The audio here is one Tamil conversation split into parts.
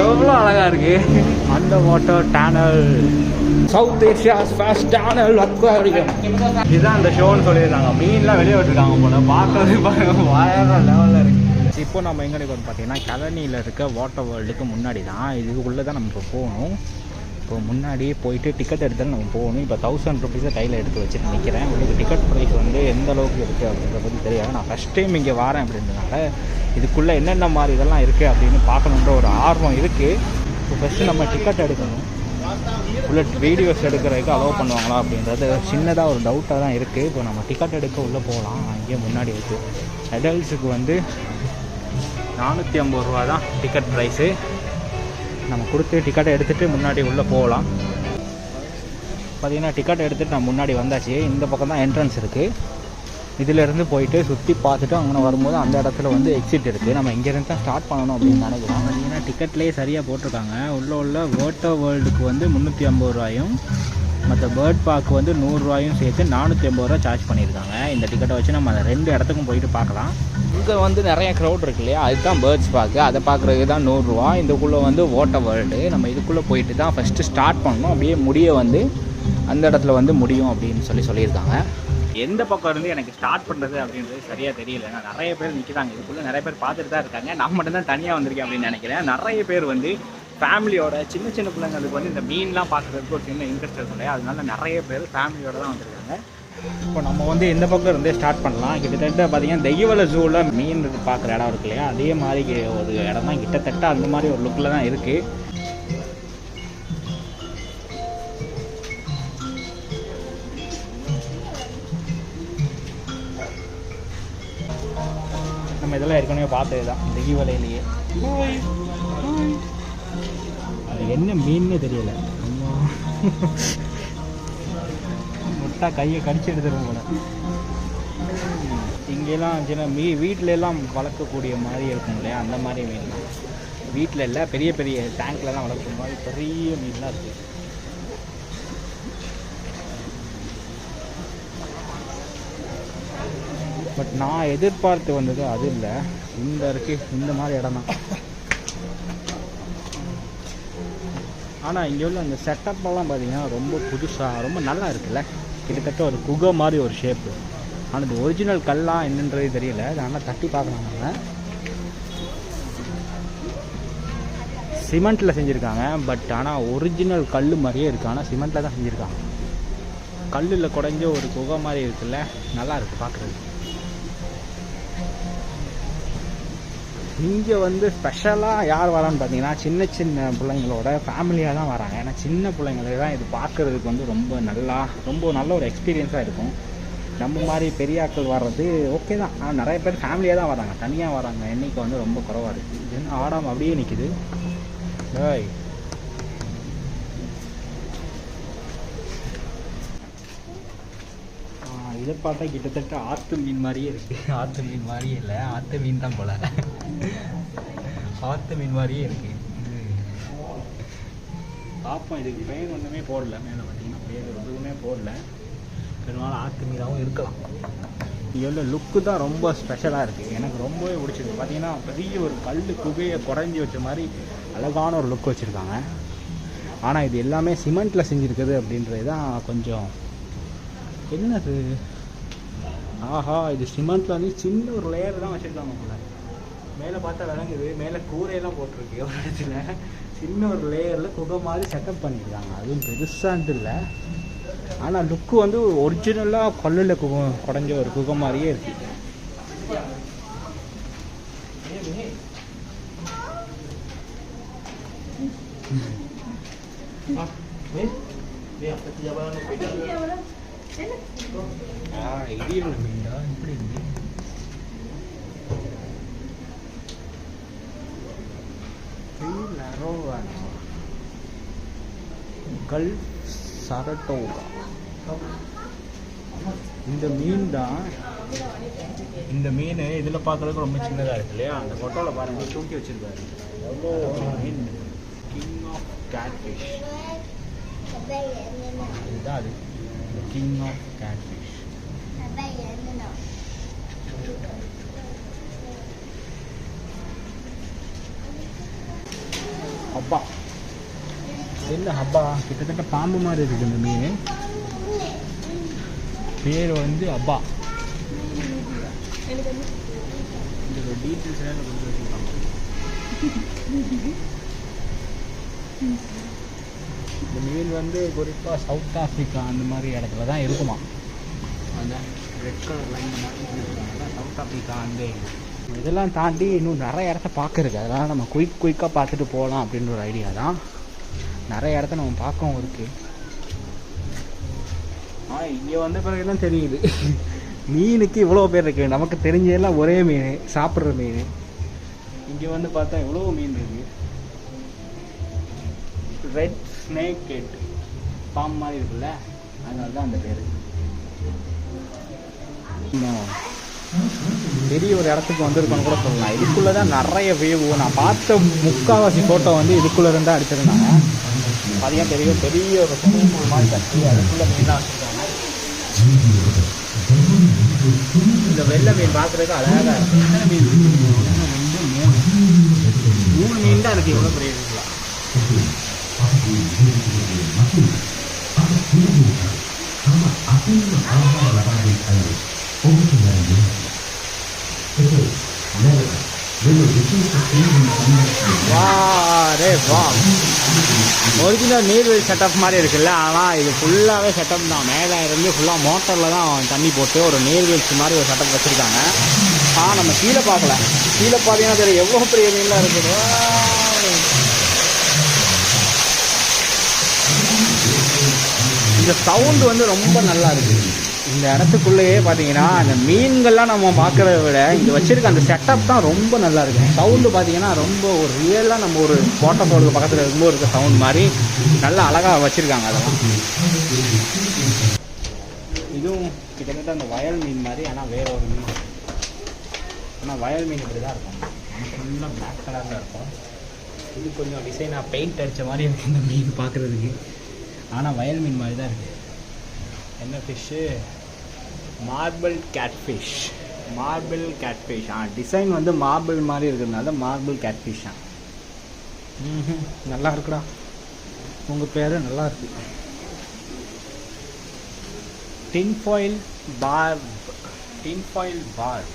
எவ்வளோ அழகா இருக்கு. Under water tunnel south Asia's first tunnel aquarium இதுதான் அந்த ஷோன்னு சொல்லியிருக்காங்க மீன்லாம் வெளியே விட்டுருக்காங்க போல. பார்க்கறது பாருங்க வேற லெவலில் இருக்கு. இப்போ நம்ம எங்கே இருக்கோம் பார்த்தீங்கன்னா கழனியில் இருக்க வாட்டர் வேர்ல்டுக்கு முன்னாடி தான் இதுக்குள்ளே தான் நம்ம இப்போ போகணும். இப்போ முன்னாடியே போயிட்டு டிக்கெட் எடுத்தாலும் நம்ம போகணும். இப்போ தௌசண்ட் ருபீஸை கையில் எடுத்து வச்சுட்டு நிற்கிறேன் உங்களுக்கு டிக்கெட் ப்ரைஸ் வந்து எந்த அளவுக்கு இருக்குது அப்படின்றத பற்றி தெரியாது. நான் ஃபஸ்ட் டைம் இங்கே வரேன் அப்படின்றதுனால இதுக்குள்ளே என்னென்ன மாதிரி இதெல்லாம் இருக்குது அப்படின்னு பார்க்கணுன்ற ஒரு ஆர்வம் இருக்குது இப்போ ஃபஸ்ட்டு நம்ம டிக்கெட் எடுக்கணும். உள்ள வீடியோஸ் எடுக்கிறதுக்கு அலோவ் பண்ணுவாங்களா அப்படின்றது சின்னதாக ஒரு டவுட்டாக தான் இருக்குது இப்போ நம்ம டிக்கெட் எடுக்க உள்ளே போகலாம். அங்கேயே முன்னாடி இருக்குது அடல்ட்ஸுக்கு வந்து நானூற்றி ஐம்பது ரூபா தான் டிக்கெட் ப்ரைஸு நம்ம கொடுத்து டிக்கெட்டை எடுத்துகிட்டு முன்னாடி உள்ளே போகலாம். பார்த்தீங்கன்னா டிக்கெட் எடுத்துகிட்டு நான் முன்னாடி வந்தாச்சு. இந்த பக்கம் தான் என்ட்ரன்ஸ் இருக்குது இதிலேருந்து போயிட்டு சுற்றி பார்த்துட்டு அங்கே வரும்போது அந்த இடத்துல வந்து எக்ஸிட் இருக்குது நம்ம இங்கேருந்து தான் ஸ்டார்ட் பண்ணணும் அப்படின்னு நினைக்கிறோம். பார்த்தீங்கன்னா டிக்கெட்லேயே சரியாக போட்டிருக்காங்க. உள்ள உள்ள வேர்ட்டர் வேர்ல்டுக்கு வந்து முந்நூற்றி ஐம்பது ரூபாயும் மற்ற பேர்ட் பார்க் வந்து நூறுரூவாயும் சேர்த்து நானூற்றி ஐம்பது ரூபா சார்ஜ் பண்ணியிருக்காங்க. இந்த டிக்கெட்டை வச்சு நம்ம அந்த ரெண்டு இடத்துக்கும் போயிட்டு பார்க்கலாம். இங்கே வந்து நிறைய க்ரௌட் இருக்கு இல்லையா? அதுதான் பேர்ட்ஸ் பார்க்கு அதை பார்க்குறதுக்கு தான் நூறுரூவா இதுக்குள்ளே வந்து வாட்டர் வேர்ல்டு நம்ம இதுக்குள்ளே போயிட்டு தான் ஃபஸ்ட்டு ஸ்டார்ட் பண்ணணும். அப்படியே முடிய வந்து அந்த இடத்துல வந்து முடியும் அப்படின்னு சொல்லி சொல்லியிருக்காங்க. எந்த பக்கம் இருந்து எனக்கு ஸ்டார்ட் பண்ணுறது அப்படின்றது சரியாக தெரியல. நான் நிறைய பேர் நிற்கிறாங்க இதுக்குள்ளே நிறைய பேர் பார்த்துட்டு தான் இருக்காங்க. நான் மட்டும்தான் தனியாக வந்திருக்கேன் அப்படின்னு நினைக்கிறேன். நிறைய பேர் வந்து ஃபேமிலியோட சின்ன சின்ன பிள்ளைங்களுக்கு வந்து இந்த மீன்லாம் பார்க்குறதுக்கு ஒரு சின்ன இன்ட்ரெஸ்ட் இருக்கும் இல்லையா? அதனால நிறைய பேர் ஃபேமிலியோட தான் வந்திருக்காங்க. இப்போ நம்ம வந்து எந்த பக்கம் இருந்தே ஸ்டார்ட் பண்ணலாம். கிட்டத்தட்ட பார்த்தீங்கன்னா தெய்வல ஜூவில் மீன் பார்க்குற இடம் இருக்கு இல்லையா? அதே மாதிரி ஒரு இடம் தான் கிட்டத்தட்ட அந்த மாதிரி ஒரு லுக்கில் தான் இருக்குது நம்ம இதெல்லாம் ஏற்கனவே பார்த்தது தான் வலையிலேயே அது என்ன மீன்னே தெரியல. முட்டா கையை கடிச்சு எடுத்துரும் போல. இங்கெல்லாம் சின்ன மீ வீட்டில எல்லாம் வளர்க்கக்கூடிய மாதிரி இருக்கும் இல்லையா? அந்த மாதிரி மீன். வீட்டில் இல்லை பெரிய பெரிய டேங்க்லலாம் வளர்க்குற மாதிரி பெரிய மீன்லாம் இருக்குது பட் நான் எதிர்பார்த்து வந்தது அது இல்லை. இந்த இருக்கு இந்த மாதிரி இடம் தான் ஆனால் இங்கே உள்ள அந்த செட்டப்பெல்லாம் பார்த்தீங்கன்னா ரொம்ப புதுசாக ரொம்ப நல்லா இருக்குல்ல. கிட்டத்தட்ட ஒரு குகை மாதிரி ஒரு ஷேப்பு ஆனால் இது ஒரிஜினல் கல்லாம் என்னன்றது தெரியல. ஆனால் தட்டி பார்க்கலாம் நம்ம சிமெண்ட்டில் செஞ்சுருக்காங்க. பட் ஆனால் ஒரிஜினல் கல் மாதிரியே இருக்குது ஆனால் சிமெண்ட்டில் தான் செஞ்சுருக்காங்க. கல்லில் குறைஞ்ச ஒரு குகை மாதிரி இருக்குல்ல. நல்லா இருக்குது பார்க்குறது இங்கே வந்து ஸ்பெஷலாக யார் வரான்னு பார்த்தீங்கன்னா சின்ன சின்ன பிள்ளைங்களோட ஃபேமிலியாக தான் வராங்க. ஏன்னா சின்ன பிள்ளைங்களுக்கு தான் இது பார்க்குறதுக்கு வந்து ரொம்ப நல்லா ரொம்ப நல்ல ஒரு எக்ஸ்பீரியன்ஸாக இருக்கும். நம்ம மாதிரி பெரிய ஆட்கள் வர்றது ஓகே தான். ஆனால் நிறைய பேர் ஃபேமிலியாக தான் வராங்க. தனியாக வராங்க. எண்ணிக்கை வந்து ரொம்ப குறவாக இருக்குது இது ஆடாமல் அப்படியே நிற்குது ஏய் ஆ, இதை பார்த்தா கிட்டத்தட்ட ஆற்று மீன் மாதிரியே இருக்கு. ஆற்று மீன் மாதிரியே இல்லை ஆற்று மீன் தான் போல. ஆற்று மீன் மாதிரியே இருக்கு. இது பார்ப்போம் இதுக்கு பேர் ஒன்றுமே போடல. மேலே பார்த்தீங்கன்னா பேர் எதுவுமே போடல. பெரும்பாலும் ஆற்று மீனாகவும் இருக்கலாம். இங்கே உள்ள லுக்கு தான் ரொம்ப ஸ்பெஷலாக இருக்குது எனக்கு ரொம்பவே பிடிச்சிருக்கு. பார்த்தீங்கன்னா பெரிய ஒரு கல் குகையை குறைஞ்சி வச்ச மாதிரி அழகான ஒரு லுக் வச்சுருக்காங்க. ஆனால் இது எல்லாமே சிமெண்ட்டில் செஞ்சுருக்குது அப்படின்றது தான் கொஞ்சம் என்னது? ஆஹா இது சிமெண்ட்ல வந்து சின்ன ஒரு லேயர் தான் வச்சிருக்காங்க போல. மேலே பார்த்தா விளங்குது மேலே கூரையெல்லாம் போட்டிருக்கு ஒரு இடத்துல. சின்ன ஒரு லேயரில் குகை மாதிரி செட்டப் பண்ணியிருக்காங்க. அதுவும் பெருசான்ட்டு இல்லை. ஆனால் லுக்கு வந்து ஒரிஜினலாக கல்லில் குகை குடஞ்ச ஒரு குகை மாதிரியே இருக்கு. ஆ இடியல் மீன்டா இப்படி இருக்கு கல் சரட்டோகா இந்த மீன் தான் இந்த மீன் இதில் பார்க்குறதுக்கு ரொம்ப சின்னதாக இருக்கு இல்லையா அந்த ஃபோட்டோவில் பாருங்க தூக்கி வச்சிருக்காரு எவ்வளோ மீன் கிங் ஆஃப் கேட்ஃபிஷ் இதுதான் அது கிங் ஆஃப் கேட்ஃபிஷ் ஹப்பா என்ன ஹப்பா கிட்டத்தட்ட பாம்பு மாதிரி இருக்குது இந்த மீன். பேர் வந்து அப்பா. இந்த டீட்டெயில்ஸ் எல்லாம் கொஞ்சம் வச்சுருக்காங்க இந்த மீன் வந்து குறிப்பாக சவுத் ஆஃப்ரிக்கா அந்த மாதிரி இடத்துல தான் இருக்குமா? அந்த red colour line south Africa அந்த இதெல்லாம் தாண்டி இன்னும் நிறைய இடத்த பார்க்கறது அதனால் நம்ம குயிக் குயிக்காக பார்த்துட்டு போகலாம் அப்படின்ற ஒரு ஐடியா தான். நிறைய இடத்த நம்ம பார்க்கவும் இருக்குது ஆ இங்கே வந்த பிறகு தான் தெரியுது. மீனுக்கு இவ்வளோ பேர் இருக்குது நமக்கு தெரிஞ்சதெல்லாம் ஒரே மீன் சாப்பிட்ற மீன். இங்கே வந்து பார்த்தா எவ்வளோ மீன் இருக்குது ரெட் ஸ்னேக் ஹெட் பாம்பு மாதிரி இருக்குல்ல? அதனால தான் அந்த பேர். பெரிய ஒரு இடத்துக்கு வந்திருக்கோன்னு கூட சொல்லலாம். இதுக்குள்ளே தான் நிறைய வேவு நான் பார்த்த முக்கால்வாசி ஃபோட்டோ வந்து இதுக்குள்ளே இருந்தால் அடிச்சிருந்தாங்க பார்த்தீங்கன்னா பெரிய பெரிய ஒரு ஸ்விம்மிங் பூல் மாதிரி கட்டி அதுக்குள்ளே மீனாக வச்சுருக்காங்க. இந்த வெள்ளை மீன் பார்க்குறதுக்கு அழகாக இருக்கும். எத்தனை மீன் ரெண்டு மூணு மூணு மீன் தான் இருக்குது எவ்வளோ பெரிய இருக்கலாம் வாரே வா. ஒரிஜினல் நீர்வீழ் செட்டப் மாதிரி இருக்குல்ல ஆனால் இது ஃபுல்லாகவே செட்டப் தான். மேலே இருந்து ஃபுல்லாக மோட்டரில் தான் தண்ணி போட்டு ஒரு நீர்வீழ்ச்சி மாதிரி ஒரு செட்டப் வச்சுருக்காங்க. ஆனால் நம்ம கீழே பார்க்கல. கீழே பார்த்தீங்கன்னா தெரியும் எவ்வளோ பெரிய மீன்லாம் இருக்குது. இந்த சவுண்டு வந்து ரொம்ப நல்லா இருக்குது இந்த இடத்துக்குள்ளேயே பார்த்தீங்கன்னா அந்த மீன்கள்லாம் நம்ம பார்க்குறத விட இங்கே வச்சுருக்க அந்த செட்டப் தான் ரொம்ப நல்லா இருக்கும். சவுண்டு பார்த்தீங்கன்னா ரொம்ப ஒரு ரியலாக நம்ம ஒரு கோட்டை போடுறது பக்கத்தில் இருக்கும்போது இருக்க சவுண்ட் மாதிரி நல்லா அழகாக வச்சுருக்காங்க அதெல்லாம். இதுவும் கிட்டத்தட்ட அந்த வயல் மீன் மாதிரி ஆனால் வேற ஒரு மீன். ஆனால் வயல் மீன் இப்படி தான் இருக்கும் ஃபுல்லாக பிளாக் கலரில் இருக்கும். இது கொஞ்சம் டிசைனாக பெயிண்ட் அடித்த மாதிரி இருக்குது இந்த மீன் பார்க்குறதுக்கு ஆனால் வயல் மீன் மாதிரி தான் இருக்குது என்ன fish marble catfish marble catfish ஆ டிசைன் வந்து மார்பிள் மாதிரி இருக்கிறதுனால மார்பிள் கேட்ஃபிஷ் ஆ. நல்லா இருக்குடா. உங்கள் பேர் நல்லா இருக்கு. டின்ஃபாயில் பார் டின்ஃபாயில் பார்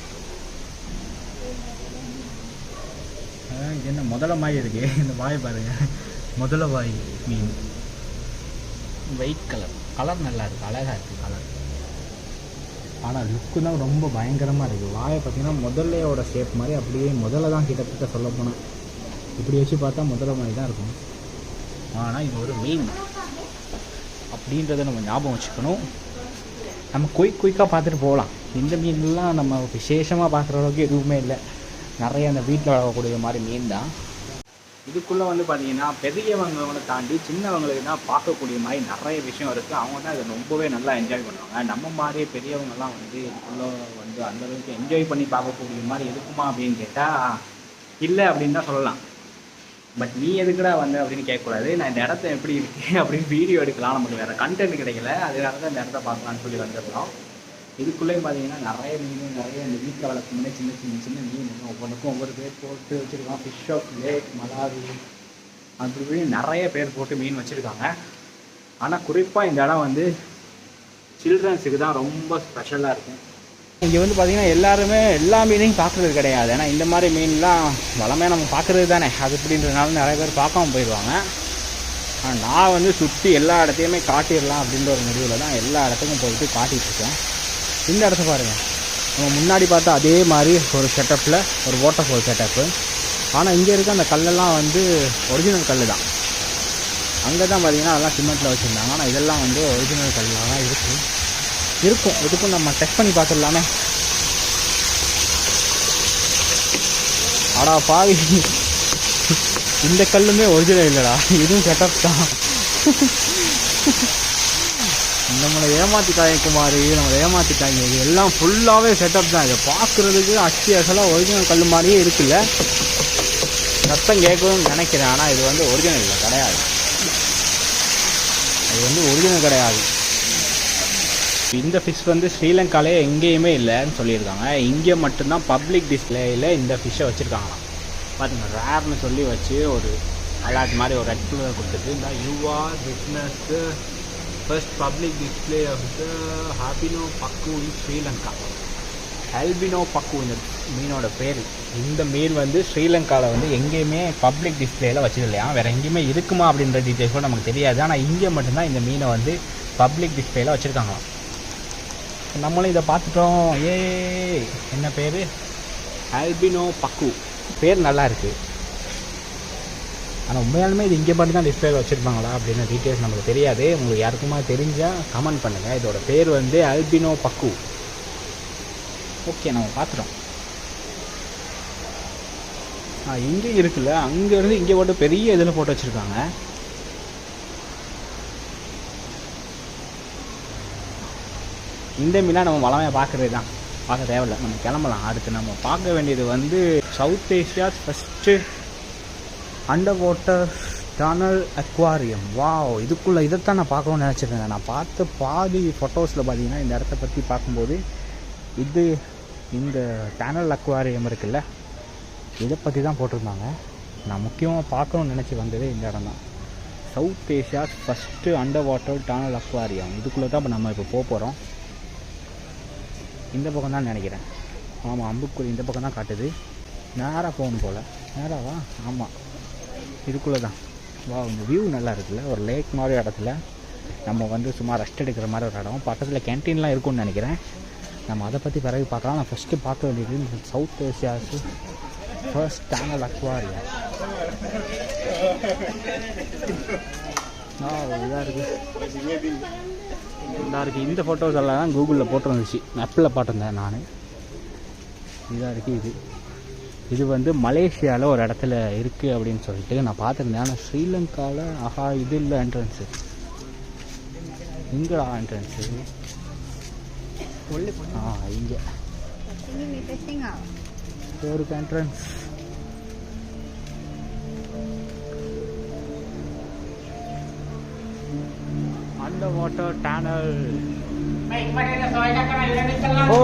என்ன முதல வாய் இருக்கு. இந்த வாய் பாருங்க. முதல வாய் மீன். ஒயிட் கலர் கலர் நல்லா இருக்கு. அழகா இருக்கு கலர் ஆனால் லுக்கு தான் ரொம்ப பயங்கரமாக இருக்குது வாயை பார்த்தீங்கன்னா முதல்லையோட ஷேப் மாதிரி அப்படியே முதல்ல தான் கிட்டத்தட்ட சொல்ல போனேன் இப்படி வச்சு பார்த்தா முதல்ல மாதிரி தான் இருக்கும். ஆனால் இது ஒரு மீன் அப்படின்றத நம்ம ஞாபகம் வச்சுக்கணும். நம்ம குயிக் குயிக்காக பார்த்துட்டு போகலாம். இந்த மீன்லாம் நம்ம விசேஷமாக பார்க்குற அளவுக்கு எதுவுமே இல்லை. நிறைய அந்த வீட்டில் வளரக்கூடிய மாதிரி மீன் தான். இதுக்குள்ளே வந்து பார்த்தீங்கன்னா பெரியவங்களை தாண்டி சின்னவங்களுக்கு தான் பார்க்கக்கூடிய மாதிரி நிறைய விஷயம் இருக்குது அவங்க தான் இதை ரொம்பவே நல்லா என்ஜாய் பண்ணுவாங்க. நம்ம மாதிரி பெரியவங்கெல்லாம் வந்து இதுக்குள்ளே வந்து அந்தளவுக்கு என்ஜாய் பண்ணி பார்க்கக்கூடிய மாதிரி இருக்குமா அப்படின்னு கேட்டால் இல்லை அப்படின்னு தான் சொல்லலாம். பட் நீ எதுக்குடா வந்த அப்படின்னு கேட்கக்கூடாது. நான் இந்த இடத்த எப்படி இருக்கேன் அப்படின்னு வீடியோ எடுக்கலாம். நமக்கு வேறு கண்டென்ட் கிடைக்கல. அதனால தான் இந்த இடத்த பார்க்கலாம்னு சொல்லி வந்திருக்கிறோம். இதுக்குள்ளேயும் பார்த்தீங்கன்னா நிறைய மீன் நிறைய இந்த வீட்டில் வளர்க்கும் முன்னே சின்ன சின்ன சின்ன மீன். ஒவ்வொன்றுக்கும் ஒவ்வொரு பேர் போட்டு வச்சுருக்கான் ஃபிஷ் ஆஃப் லேக் மலாவி அப்படி இப்படி நிறைய பேர் போட்டு மீன் வச்சுருக்காங்க. ஆனால் குறிப்பாக இந்த இடம் வந்து சில்ட்ரன்ஸுக்கு தான் ரொம்ப ஸ்பெஷலாக இருக்கும். இங்கே வந்து பார்த்தீங்கன்னா எல்லாருமே எல்லா மீனையும் பார்க்குறது கிடையாது. ஏன்னா இந்த மாதிரி மீன்லாம் வளமையாக நம்ம பார்க்குறது தானே. அது அப்படின்றதுனால நிறைய பேர் பார்க்காம போயிடுவாங்க. ஆனால் நான் வந்து சுற்றி எல்லா இடத்தையுமே காட்டிடலாம் அப்படின்ற ஒரு முடிவில் தான் எல்லா இடத்துக்கும் போயிட்டு காட்டிகிட்ருக்கேன் இந்த இடத்த பாருங்கள் நம்ம முன்னாடி பார்த்தா அதே மாதிரி ஒரு செட்டப்பில் ஒரு வாட்டர் ஃபால் செட்டப்பு ஆனால் இங்கே இருக்க அந்த கல்லெல்லாம் வந்து ஒரிஜினல் கல் தான். அங்கே தான் பார்த்தீங்கன்னா அதெல்லாம் சிமெண்ட்டில் வச்சுருந்தாங்க. ஆனால் இதெல்லாம் வந்து ஒரிஜினல் கல்லாக தான் இருக்கும். இருக்கும் இதுக்கும் நம்ம டெஸ்ட் பண்ணி பார்த்துடலாமே. அடா பாவி. இந்த கல்லுமே ஒரிஜினல் இல்லைடா. இதுவும் செட்டப் தான். நம்மளை ஏமாற்றிட்டாங்க குமார் நம்மளை ஏமாற்றிட்டாங்க இது எல்லாம் ஃபுல்லாகவே செட்டப் தான். இதை பார்க்குறதுக்கு அச்சு அசலாக ஒரிஜினல் கல் மாதிரியே இருக்குல்ல? சத்தம் கேட்கணும்னு நினைக்கிறேன். ஆனால் இது வந்து ஒரிஜினல் இல்லை. கிடையாது. அது வந்து ஒரிஜினல் கிடையாது. இந்த ஃபிஷ் வந்து ஸ்ரீலங்காலே எங்கேயுமே இல்லைன்னு சொல்லியிருக்காங்க. இங்கே மட்டும்தான் பப்ளிக் டிஸ்பிளேயில் இந்த ஃபிஷ்ஷை வச்சுருக்காங்களாம். பார்த்துங்க ரேர்னு சொல்லி வச்சு ஒரு அலாட் மாதிரி ஒரு ரெட் கலர் கொடுத்துட்டு இந்த யூஆர் R first public display of the ஹாபினோ பக்கு இன் ஸ்ரீலங்கா ஆல்பினோ பக்கு இந்த மீனோட பேர் இந்த மீன் வந்து ஸ்ரீலங்காவில் வந்து எங்கேயுமே பப்ளிக் டிஸ்பிளேல வச்சது இல்லையா வேறு எங்கேயுமே இருக்குமா அப்படின்ற டீட்டெயில்ஸ் கூட நமக்கு தெரியாது. ஆனால் இங்கே மட்டும்தான் இந்த மீனை வந்து பப்ளிக் டிஸ்பிளேல வச்சுருக்காங்களாம் நம்மளும் இதை பார்த்துட்டோம். ஏ என்ன பேர்? ஆல்பினோ பக்கு பேர் நல்லா இருக்குது ஆனால் உண்மையாலுமே இது இங்கே மட்டும் தான் டிஸ்பிளே வச்சுருப்பாங்களா அப்படின்னு டீட்டெயில்ஸ் நமக்கு தெரியாது. உங்களுக்கு யாருக்குமா தெரிஞ்சால் கமெண்ட் பண்ணுங்கள் இதோட பேர் வந்து அல்பினோ பக்கு ஓகே நம்ம பார்த்துட்டோம். ஆ இங்கே இருக்குல்ல. அங்கேருந்து இங்கே போட்டு பெரிய இதில் போட்டு வச்சுருக்காங்க. இந்த மீனாக நம்ம வளமையாக பார்க்குறது தான் பார்க்க தேவையில்ல. நம்ம கிளம்பலாம். அடுத்து நம்ம பார்க்க வேண்டியது வந்து south Asia's first under water tunnel aquarium wow இதுக்குள்ளே இதைத்தான் நான் பார்க்கணும்னு நினச்சிருந்தேன். நான் பார்த்த பாதி ஃபோட்டோஸில் பார்த்தீங்கன்னா இந்த இடத்த பற்றி பார்க்கும்போது இது இந்த டனல் அக்வாரியம் இருக்குல்ல இதை பற்றி தான் போட்டிருந்தாங்க. நான் முக்கியமாக பார்க்கணும்னு நினச்சி வந்ததே இந்த இடம் தான். South Asia first under water tunnel aquarium இதுக்குள்ளே தான் இப்போ நம்ம இப்போ போக போகிறோம் இந்த பக்கம் தான் நினைக்கிறேன். ஆமாம் அம்புக்குறி இந்த பக்கம் தான் காட்டுது. நேராக போகணும் போல். நேராவா? ஆமாம் இதுக்குள்ளே தான் வா இந்த வியூ நல்லா இருக்குல்ல. ஒரு லேக் மாதிரி இடத்துல நம்ம வந்து சும்மா ரெஸ்ட் எடுக்கிற மாதிரி ஒரு இடம். பக்கத்தில் கேன்டீன்லாம் இருக்கும்னு நினைக்கிறேன். நம்ம அதை பற்றி பிறகு பார்க்கலாம். நான் ஃபஸ்ட்டு பார்க்க வேண்டியது இந்த சவுத் ஏசியாஸு ஃபர்ஸ்ட் டேனல் அக்வாரியா ஆ இதாக இருக்குது இதாக இருக்குது இந்த ஃபோட்டோஸ் எல்லாம் தான் கூகுளில் போட்டிருந்துச்சு. மேப்பில் பார்த்துருந்தேன் நான். இதாக இருக்குது இது. இது வந்து மலேசியாவில் ஒரு இடத்துல இருக்குது அப்படின்னு சொல்லிட்டு நான் பார்த்துருந்தேன். ஆனால் ஸ்ரீலங்காவில் ஆஹா இது இல்லை என்ட்ரன்ஸு இங்கடா என்ட்ரன்ஸு ஆ இங்கே. ஒரு என்ட்ரன்ஸ் அண்டர் வாட்டர் டேனல் ஓ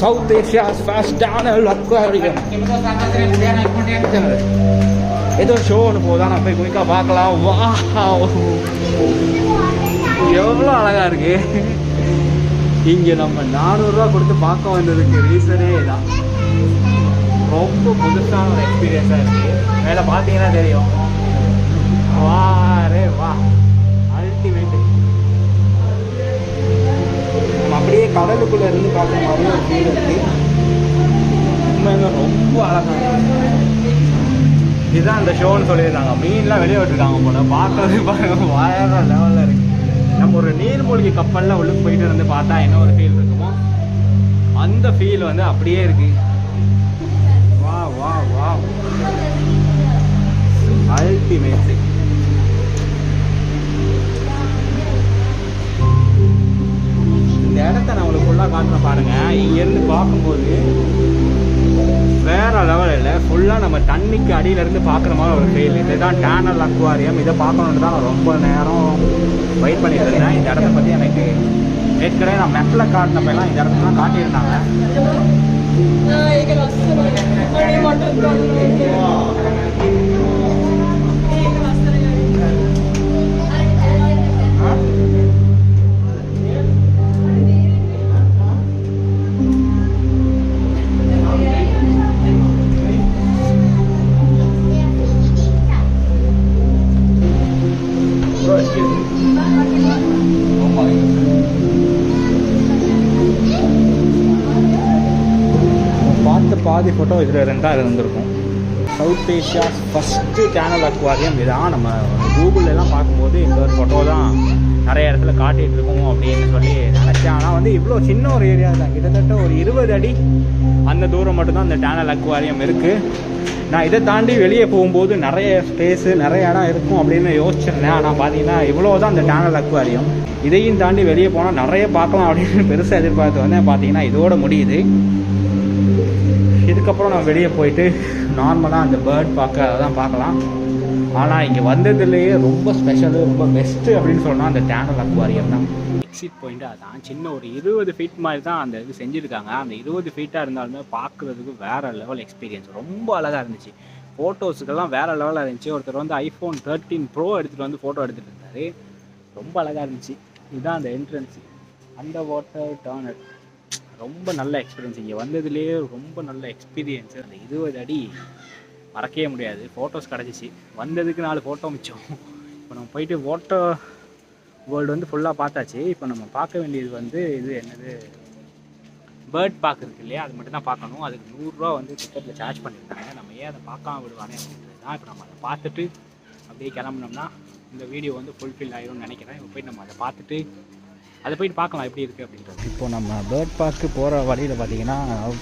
south Asia's first tunnel aquarium ஏதோ ஷோ ஒன்று போதா நான் போய் குயிக்காக பார்க்கலாம் வா எவ்வளோ அழகாக இருக்கு இங்கே நம்ம நானூறுரூவா கொடுத்து பார்க்க வந்ததுக்கு ரீசனே தான் ரொம்ப புதுசான ஒரு எக்ஸ்பீரியன்ஸாக இருக்குது மேலே பார்த்தீங்கன்னா தெரியும் வா ரே வா அப்படியே கடலுக்குள்ளே இருந்து பார்க்குற மாதிரி ஒரு ஃபீல் இருக்கு. உண்மையுமே ரொம்ப அழகாக இதுதான் அந்த ஷோன்னு சொல்லியிருக்காங்க மீன்லாம் வெளியே விட்டுருக்காங்க போல. பார்க்கறது பாருங்க வேற லெவலில் இருக்கு. நம்ம ஒரு நீர்மூழ்கி கப்பலில் உள்ளுக்கு போயிட்டு இருந்து பார்த்தா என்ன ஒரு ஃபீல் இருக்குமோ அந்த ஃபீல் வந்து அப்படியே இருக்கு. வா வா வா. அல்டிமேட் இந்த இடத்த நான் உங்களுக்கு ஃபுல்லாக காட்டுறேன் பாருங்க. இங்கேருந்து பார்க்கும்போது வேற லெவல் இல்லை. ஃபுல்லாக நம்ம தண்ணிக்கு அடியிலேருந்து பார்க்குற மாதிரி ஒரு ஃபீல் இதுதான் டேனல் அக்வாரியம் இதை பார்க்கணுன்னு தான் ரொம்ப நேரம் வெயிட் பண்ணிட்டு இருந்தேன். இந்த இடத்த பற்றி எனக்கு ஏற்கனவே நான் மெட்டில் காட்டினப்பெல்லாம் இந்த இடத்துலாம் காட்டியிருந்தாங்க. Bro, பாதி ஃபோட்டோ இதில் ரெண்டாக இருந்திருக்கும். South Asia first tunnel aquarium இதான் நம்ம கூகுளெலாம் பார்க்கும்போது இந்த ஒரு ஃபோட்டோ தான் நிறைய இடத்துல காட்டிகிட்டு இருக்கோம் அப்படின்னு சொல்லி நினச்சேன். ஆனால் வந்து இவ்வளோ சின்ன ஒரு ஏரியா தான் கிட்டத்தட்ட ஒரு இருபது அடி அந்த தூரம் மட்டும்தான் அந்த டேனல் அக்வாரியம் இருக்குது நான் இதை தாண்டி வெளியே போகும்போது நிறைய ஸ்பேஸு நிறைய இடம் இருக்கும் அப்படின்னு யோசிச்சிருந்தேன். ஆனால் பார்த்தீங்கன்னா இவ்வளோ தான் அந்த டேனல் அக்வாரியம் இதையும் தாண்டி வெளியே போனால் நிறைய பார்க்கலாம் அப்படின்னு பெருசாக எதிர்பார்த்து வந்தேன். பார்த்தீங்கன்னா இதோட முடியுது. இதுக்கப்புறம் நான் வெளியே போயிட்டு நார்மலாக அந்த பேர்ட் பார்க்க அதான் பார்க்கலாம். ஆனால் இங்கே வந்ததுலேயே ரொம்ப ஸ்பெஷலு ரொம்ப பெஸ்ட்டு அப்படின்னு சொன்னால் அந்த டேனல் அக்வாரியம் தான். எக்ஸிட் பாயிண்ட்டு அதான். சின்ன ஒரு இருபது ஃபீட் மாதிரி தான் அந்த இது செஞ்சுருக்காங்க. அந்த இருபது ஃபீட்டாக இருந்தாலுமே பார்க்குறதுக்கு வேறு லெவல் எக்ஸ்பீரியன்ஸ் ரொம்ப அழகாக இருந்துச்சு. ஃபோட்டோஸுக்கெல்லாம் வேறு லெவலாக இருந்துச்சு. ஒருத்தர் வந்து ஐஃபோன் தேர்ட்டீன் ப்ரோ எடுத்துகிட்டு வந்து ஃபோட்டோ எடுத்துகிட்டு இருந்தார். ரொம்ப அழகாக இருந்துச்சு. இதுதான் அந்த என்ட்ரன்ஸ் அண்டர் வாட்டர் டர்னர் ரொம்ப நல்ல எக்ஸ்பீரியன்ஸ் இங்கே வந்ததுலேயே ரொம்ப நல்ல எக்ஸ்பீரியன்ஸ் அந்த இருபது அடி மறக்கவே முடியாது. ஃபோட்டோஸ் கிடச்சிச்சு. வந்ததுக்கு நாலு ஃபோட்டோ மிச்சம். இப்போ நம்ம போயிட்டு ஃபோட்டோ வேர்ல்டு வந்து ஃபுல்லாக பார்த்தாச்சு. இப்போ நம்ம பார்க்க வேண்டியது வந்து இது என்னது? பேர்ட் பார்க் இருக்கு இல்லையா? அது மட்டும் தான் பார்க்கணும். அதுக்கு நூறுரூவா வந்து டிக்கெட்டில் சார்ஜ் பண்ணியிருக்காங்க. நம்ம ஏன் அதை பார்க்காம விடுவானே அப்படின்றது தான். இப்போ நம்ம அதை பார்த்துட்டு அப்படியே கிளம்புனோம்னா இந்த வீடியோ வந்து ஃபுல்ஃபில் ஆயிரும்னு நினைக்கிறேன். இப்போ போய் நம்ம அதை பார்த்துட்டு அதை போயிட்டு பார்க்கலாம் எப்படி இருக்குது அப்படின்றது. இப்போ நம்ம பேர்ட் பார்க்கு போகிற வழியில் பார்த்தீங்கன்னா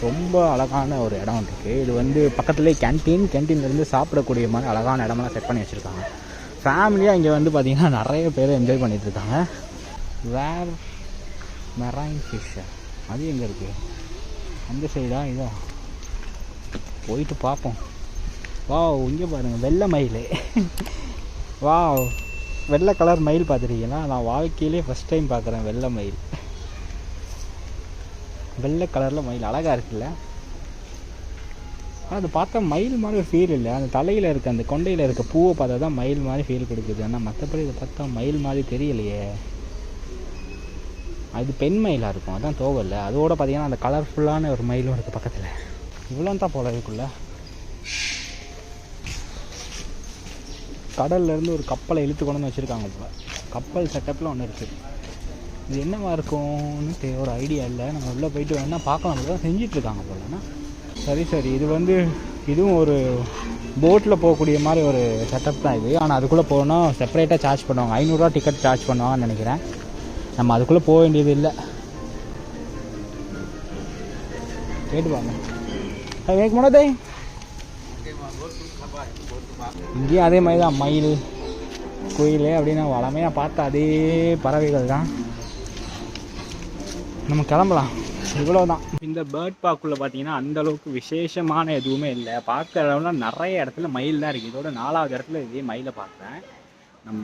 ரொம்ப அழகான ஒரு இடம் இருக்குது இது வந்து பக்கத்துலேயே கேன்டீன் கேன்டீன்லேருந்து சாப்பிடக்கூடிய மாதிரி அழகான இடமெல்லாம் செட் பண்ணி வச்சுருக்காங்க. ஃபேமிலியாக இங்கே வந்து பார்த்தீங்கன்னா நிறைய பேர் என்ஜாய் பண்ணிட்டு இருக்காங்க. வேர் மெரைன் ஃபிஷ் அது எங்கே இருக்குது அந்த சைடா இதா. போயிட்டு பார்ப்போம். வா இங்கே பாருங்கள் வெள்ளை மயில். வா வெள்ளை கலர் மயில் பார்த்துருக்கீங்களா? நான் வாழ்க்கையிலே ஃபஸ்ட் டைம் பார்க்குறேன் வெள்ளை மயில். வெள்ளை கலரில் மயில். அழகாக இருக்குல்ல? ஆனால் அது பார்த்தா மயில் மாதிரி ஒரு ஃபீல் இல்லை. அந்த தலையில் இருக்க அந்த கொண்டையில் இருக்க பூவை பார்த்தா தான் மயில் மாதிரி ஃபீல் கொடுக்குது. ஆனால் மற்றபடி இதை பார்த்தா மயில் மாதிரி தெரியலையே. அது பெண் மயிலாக இருக்கும். அதான் தோகல்ல அதோட பார்த்தீங்கன்னா அந்த கலர்ஃபுல்லான ஒரு மயிலும் இருக்குது பக்கத்தில். இவ்வளோ தான் போல இதுக்குள்ள கடல்லேருந்து ஒரு கப்பலை இழுத்து கொண்டு வந்து வச்சுருக்காங்க போல். கப்பல் செட்டப்பில் ஒன்று இருக்குது இது என்னவா இருக்கும்னு தெ- ஒரு ஐடியா இல்லை. நம்ம உள்ளே போயிட்டு வேணால் பார்க்கலாம் தான் செஞ்சிட்ருக்காங்க போலண்ணா சரி சரி. இது வந்து இதுவும் ஒரு போட்டில் போகக்கூடிய மாதிரி ஒரு செட்டப் தான் இது. ஆனால் அதுக்குள்ளே போகணும் செப்பரேட்டாக சார்ஜ் பண்ணுவாங்க. ஐநூறுரூவா டிக்கெட் சார்ஜ் பண்ணுவாங்கன்னு நினைக்கிறேன். நம்ம அதுக்குள்ளே போக வேண்டியது இல்லை. கேட்டுப்பாங்க வேக் இங்கேயும் அதே மாதிரி தான் மயில் குயில் அப்படின்னு வளமையாக பார்த்த அதே பறவைகள் தான். நம்ம கிளம்பலாம். இவ்வளோ தான் இந்த பேர்ட் பார்க்குள்ளே பார்த்தீங்கன்னா அந்தளவுக்கு விசேஷமான எதுவுமே இல்லை. பார்க்குற அளவுலாம் நிறைய இடத்துல மயில் தான் இருக்குது இதோட நாலாவது இடத்துல இதே மயிலை பார்க்குறேன் நம்ம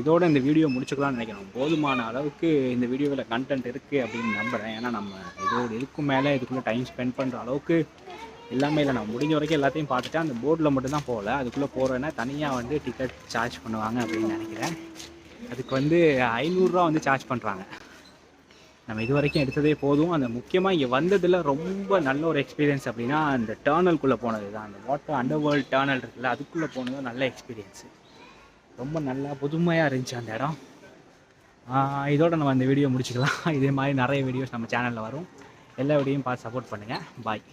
இதோட இந்த வீடியோ முடிச்சுக்கலாம்னு நினைக்கிறோம் போதுமான அளவுக்கு இந்த வீடியோவில் கண்டென்ட் இருக்குது அப்படின்னு நம்புகிறேன் ஏன்னா நம்ம இதோட இதுக்கும் மேலே இதுக்குள்ளே டைம் ஸ்பெண்ட் பண்ணுற அளவுக்கு எல்லாமே இல்லை. நம்ம முடிஞ்ச வரைக்கும் எல்லாத்தையும் பார்த்துட்டு அந்த போர்டில் மட்டும்தான் போகல. அதுக்குள்ளே போகிறேன்னா தனியாக வந்து டிக்கெட் சார்ஜ் பண்ணுவாங்க அப்படின்னு நினைக்கிறேன். அதுக்கு வந்து ஐநூறுரூவா வந்து சார்ஜ் பண்ணுறாங்க நம்ம இது வரைக்கும் எடுத்ததே போதும். அந்த முக்கியமாக இங்கே வந்ததில் ரொம்ப நல்ல ஒரு எக்ஸ்பீரியன்ஸ் அப்படின்னா அந்த டேர்னலுக்குள்ளே போனது தான். அந்த வாட்டர் அண்டர் வேர்ல்டு டேர்னல் இருக்குல்ல அதுக்குள்ளே போனது நல்ல எக்ஸ்பீரியன்ஸு ரொம்ப நல்லா புதுமையாக இருந்துச்சு அந்த இடம். இதோட நம்ம அந்த வீடியோ முடிச்சுக்கலாம். இதே மாதிரி நிறைய வீடியோஸ் நம்ம சேனலில் வரும். எல்லா வீடியோயும் பார்த்து சப்போர்ட் பண்ணுங்கள் பாய்